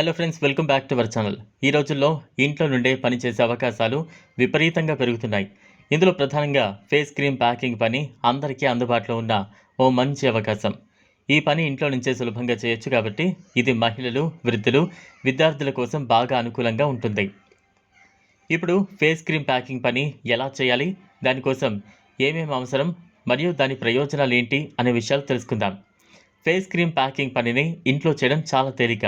Hello friends welcome back to our channel ఈ రోజుల్లో ఇంట్లో నుండే పనిచేసే అవకాశాలు విపరీతంగా పెరుగుతున్నాయి. ఇందులో ప్రధానంగా ఫేస్ క్రీమ్ ప్యాకింగ్ పని అందరికీ అందుబాటులో ఉన్న ఓ మంచి అవకాశం. ఈ పని ఇంట్లో నుంచే సులభంగా చేయొచ్చు కాబట్టి ఇది మహిళలు వృద్ధులు విద్యార్థుల కోసం బాగా అనుకూలంగా ఉంటుంది. ఇప్పుడు ఫేస్ క్రీమ్ ప్యాకింగ్ పని ఎలా చేయాలి? దానికోసం ఏమేమి అవసరం? మరియు దాని ప్రయోజనాలు ఏంటి? అనే విషయాలు తెలుసుకుందాం. ఫేస్ క్రీమ్ ప్యాకింగ్ పనిని ఇంట్లో చేయడం చాలా తేలిక.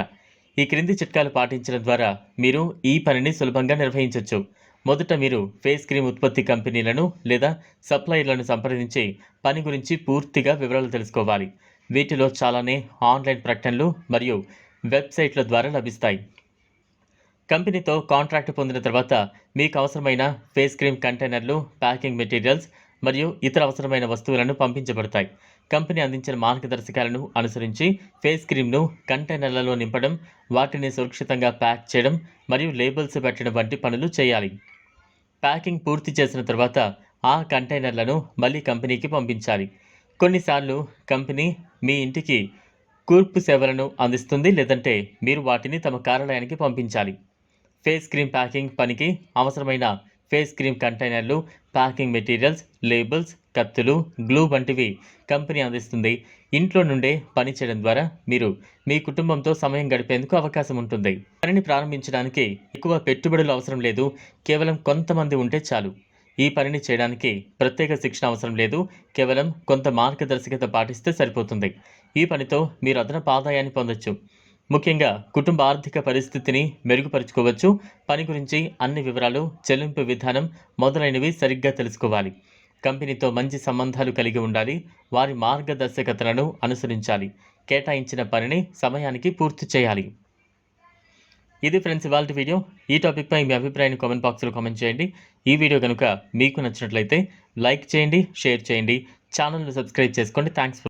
ఈ క్రింది చిట్కాలు పాటించడం ద్వారా మీరు ఈ పనిని సులభంగా నిర్వహించవచ్చు మొదట మీరు ఫేస్ క్రీమ్ ఉత్పత్తి కంపెనీలను లేదా సప్లయర్లను సంప్రదించి పని గురించి పూర్తిగా వివరాలు తెలుసుకోవాలి. వీటిలో చాలానే ఆన్లైన్ ప్రకటనలు మరియు వెబ్సైట్ల ద్వారా లభిస్తాయి. కంపెనీతో కాంట్రాక్ట్ పొందిన తర్వాత మీకు అవసరమైన ఫేస్ క్రీమ్ కంటైనర్లు ప్యాకింగ్ మెటీరియల్స్ మరియు ఇతర అవసరమైన వస్తువులను పంపించబడతాయి. కంపెనీ అందించిన మార్గదర్శకాలను అనుసరించి ఫేస్ క్రీమ్ను కంటైనర్లలో నింపడం వాటిని సురక్షితంగా ప్యాక్ చేయడం మరియు లేబుల్స్ పెట్టడం వంటి పనులు చేయాలి. ప్యాకింగ్ పూర్తి చేసిన తర్వాత ఆ కంటైనర్లను మళ్ళీ కంపెనీకి పంపించాలి. కొన్నిసార్లు కంపెనీ మీ ఇంటికి కూర్పు సేవలను అందిస్తుంది లేదంటే మీరు వాటిని తమ కార్యాలయానికి పంపించాలి. ఫేస్ క్రీమ్ ప్యాకింగ్ పనికి అవసరమైన ఫేస్ క్రీమ్ కంటైనర్లు ప్యాకింగ్ మెటీరియల్స్ లేబుల్స్ కత్తులు గ్లూ వంటివి కంపెనీ అందిస్తుంది. ఇంట్లో నుండే పని చేయడం ద్వారా మీరు మీ కుటుంబంతో సమయం గడిపేందుకు అవకాశం ఉంటుంది. పనిని ప్రారంభించడానికి ఎక్కువ పెట్టుబడులు అవసరం లేదు. కేవలం కొంతమంది ఉంటే చాలు. ఈ పనిని చేయడానికి ప్రత్యేక శిక్షణ అవసరం లేదు. కేవలం కొంత మార్గదర్శకత పాటిస్తే సరిపోతుంది. ఈ పనితో మీరు అదనపు ఆదాయాన్ని పొందొచ్చు. ముఖ్యంగా కుటుంబ ఆర్థిక పరిస్థితిని మెరుగుపరుచుకోవచ్చు. పని గురించి అన్ని వివరాలు చెల్లింపు విధానం మొదలైనవి సరిగ్గా తెలుసుకోవాలి. కంపెనీతో మంచి సంబంధాలు కలిగి ఉండాలి. వారి మార్గదర్శకతలను అనుసరించాలి. కేటాయించిన పనిని సమయానికి పూర్తి చేయాలి. ఇది ఫ్రెండ్స్ ఇవాళ వీడియో. ఈ టాపిక్పై మీ అభిప్రాయాన్ని కామెంట్ బాక్స్లో కామెంట్ చేయండి. ఈ వీడియో కనుక మీకు నచ్చినట్లయితే లైక్ చేయండి షేర్ చేయండి. ఛానల్ను సబ్స్క్రైబ్ చేసుకోండి. థ్యాంక్స్